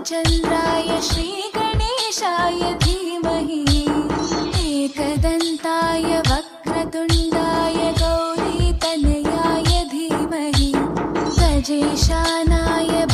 भालचन्द्राय श्रीगणेशाय धीमहि। एकदन्ताय वक्रतुण्डाय गौरीतनयाय धीमहि। गजेशानाय